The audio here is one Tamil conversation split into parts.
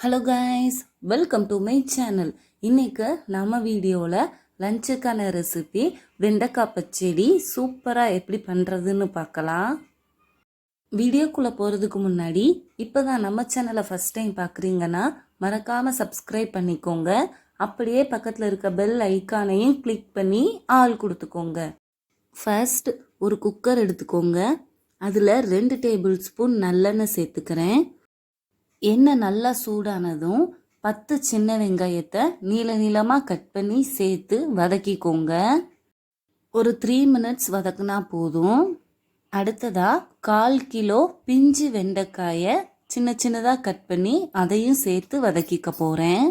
Hello guys welcome to my channel இன்றைக்கு நம்ம வீடியோவில் லஞ்சுக்கான ரெசிபி வெண்டைக்காய் பச்சடி சூப்பராக எப்படி பண்ணுறதுன்னு பார்க்கலாம். வீடியோக்குள்ளே போகிறதுக்கு முன்னாடி இப்போ தான் நம்ம சேனலை ஃபஸ்ட் டைம் பார்க்குறீங்கன்னா மறக்காமல் சப்ஸ்கிரைப் பண்ணிக்கோங்க. அப்படியே பக்கத்தில் இருக்க பெல் ஐக்கானையும் கிளிக் பண்ணி ஆள் கொடுத்துக்கோங்க. ஃபர்ஸ்ட் ஒரு குக்கர் எடுத்துக்கோங்க. அதில் ரெண்டு டேபிள் ஸ்பூன் நல்லெண்ணெய் சேர்த்துக்கிறேன். எண்ணெய் நல்லா சூடானதும் பத்து சின்ன வெங்காயத்தை நீள நீளமாக கட் பண்ணி சேர்த்து வதக்கிக்கோங்க. ஒரு த்ரீ மினிட்ஸ் வதக்குனா போதும். அடுத்ததாக கால் கிலோ பிஞ்சு வெண்டைக்காயை சின்ன சின்னதாக கட் பண்ணி அதையும் சேர்த்து வதக்கிக்க போகிறேன்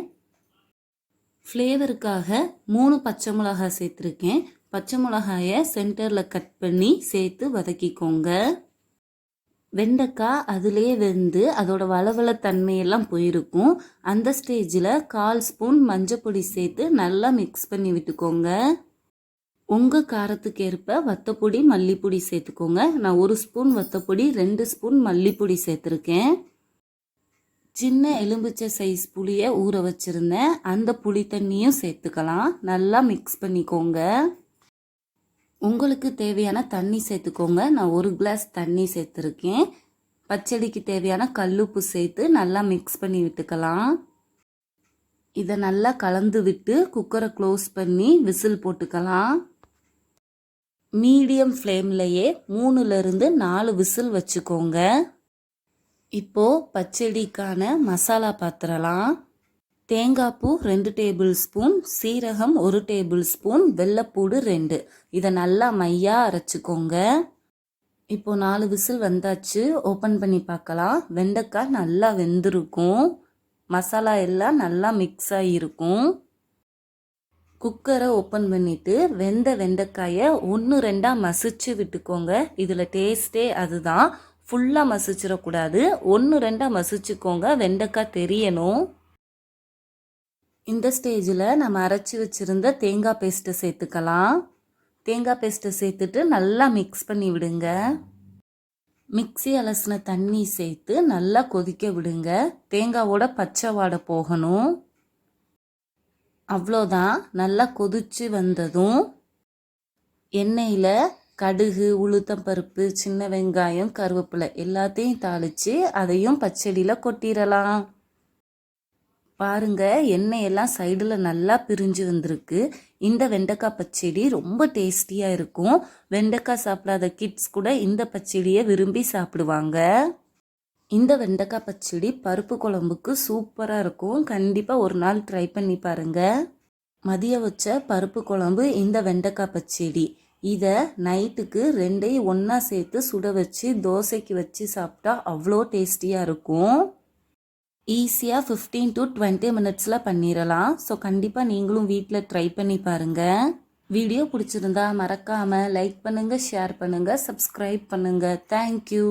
ஃப்ளேவருக்காக மூணு பச்சை மிளகாய் சேர்த்துருக்கேன். பச்சை மிளகாயை சென்டரில் கட் பண்ணி சேர்த்து வதக்கிக்கோங்க. வெண்டைக்காய் அதிலே வெந்து அதோட வளவள தன்மையெல்லாம் போயிருக்கும். அந்த ஸ்டேஜில் கால் ஸ்பூன் மஞ்சப்பொடி சேர்த்து நல்லா மிக்ஸ் பண்ணி விட்டுக்கோங்க. உங்கள் காரத்துக்கு ஏற்ப வத்தப்பொடி மல்லிப்பொடி சேர்த்துக்கோங்க. நான் ஒரு ஸ்பூன் வத்தப்பொடி ரெண்டு ஸ்பூன் மல்லிப்பொடி சேர்த்துருக்கேன். சின்ன எலும்பிச்சை சைஸ் புளியை ஊற வச்சுருந்தேன் அந்த புளி தண்ணியும் சேர்த்துக்கலாம். நல்லா மிக்ஸ் பண்ணிக்கோங்க. உங்களுக்கு தேவையான தண்ணி சேர்த்துக்கோங்க. நான் ஒரு கிளாஸ் தண்ணி சேர்த்துருக்கேன். பச்சடிக்கு தேவையான கல்லுப்பு சேர்த்து நல்லா மிக்ஸ் பண்ணி விட்டுக்கலாம். இதை நல்லா கலந்து விட்டு குக்கரை க்ளோஸ் பண்ணி விசில் போட்டுக்கலாம். மீடியம் ஃப்ளேம்லையே மூணுலேருந்து நாலு விசில் வச்சுக்கோங்க. இப்போது பச்சடிக்கான மசாலா பாத்திரலாம். தேங்காய் பூ ரெண்டு டேபிள் ஸ்பூன் சீரகம் ஒரு டேபிள் ஸ்பூன் வெள்ளைப்பூடு ரெண்டு. இதை நல்லா மையாக அரைச்சிக்கோங்க. இப்போ நாலு விசில் வந்தாச்சு. ஓப்பன் பண்ணி பார்க்கலாம். வெண்டைக்காய் நல்லா வெந்திருக்கும். மசாலா எல்லாம் நல்லா மிக்ஸ் ஆகிருக்கும் குக்கரை ஓப்பன் பண்ணிவிட்டு வெந்த வெண்டைக்காயை ஒன்று ரெண்டாக மசிச்சு விட்டுக்கோங்க. இதில் டேஸ்ட்டே அதுதான். ஃபுல்லாக மசிச்சிடக்கூடாது. ஒன்று ரெண்டாக மசிச்சுக்கோங்க. வெண்டைக்காய் தெரியணும். இந்த ஸ்டேஜில் நம்ம அரைச்சி வச்சுருந்த தேங்காய் பேஸ்ட்டை சேர்த்துக்கலாம். தேங்காய் பேஸ்ட்டை சேர்த்துட்டு நல்லா மிக்ஸ் பண்ணி விடுங்க. மிக்ஸி அலசின தண்ணி சேர்த்து நல்லா கொதிக்க விடுங்க. தேங்காவோட பச்சை வாடை போகணும். அவ்வளோதான். நல்லா கொதிச்சு வந்ததும் எண்ணெயில் கடுகு உளுத்தம்பருப்பு சின்ன வெங்காயம் கருவேப்பிலை எல்லாத்தையும் தாளித்து அதையும் பச்சடியில் கொட்டிடலாம். பாருங்க எண்ணெயெல்லாம் சைடில் நல்லா பிரிஞ்சு வந்திருக்கு. இந்த வெண்டைக்காய் பச்சடி ரொம்ப டேஸ்டியாக இருக்கும். வெண்டைக்காய் சாப்பிடாத கிட்ஸ் கூட இந்த பச்சடியை விரும்பி சாப்பிடுவாங்க. இந்த வெண்டைக்காய் பச்சடி பருப்பு குழம்புக்கு சூப்பராக இருக்கும். கண்டிப்பாக ஒரு நாள் ட்ரை பண்ணி பாருங்கள் மதிய வச்ச பருப்பு குழம்பு இந்த வெண்டைக்காய் பச்சடி. இதை நைட்டுக்கு ரெண்டையும் ஒன்றா சேர்த்து சுட வச்சு தோசைக்கு வச்சு சாப்பிட்டா அவ்வளோ டேஸ்டியாக இருக்கும். ஈஸியாக ஃபிஃப்டீன் டு டுவெண்ட்டி மினிட்ஸில் பண்ணிடலாம் ஸோ கண்டிப்பாக நீங்களும் வீட்டில் ட்ரை பண்ணி பாருங்கள் வீடியோ பிடிச்சிருந்தா மறக்காமல் லைக் பண்ணுங்கள் ஷேர் பண்ணுங்கள் சப்ஸ்கிரைப் பண்ணுங்கள் தேங்க்யூ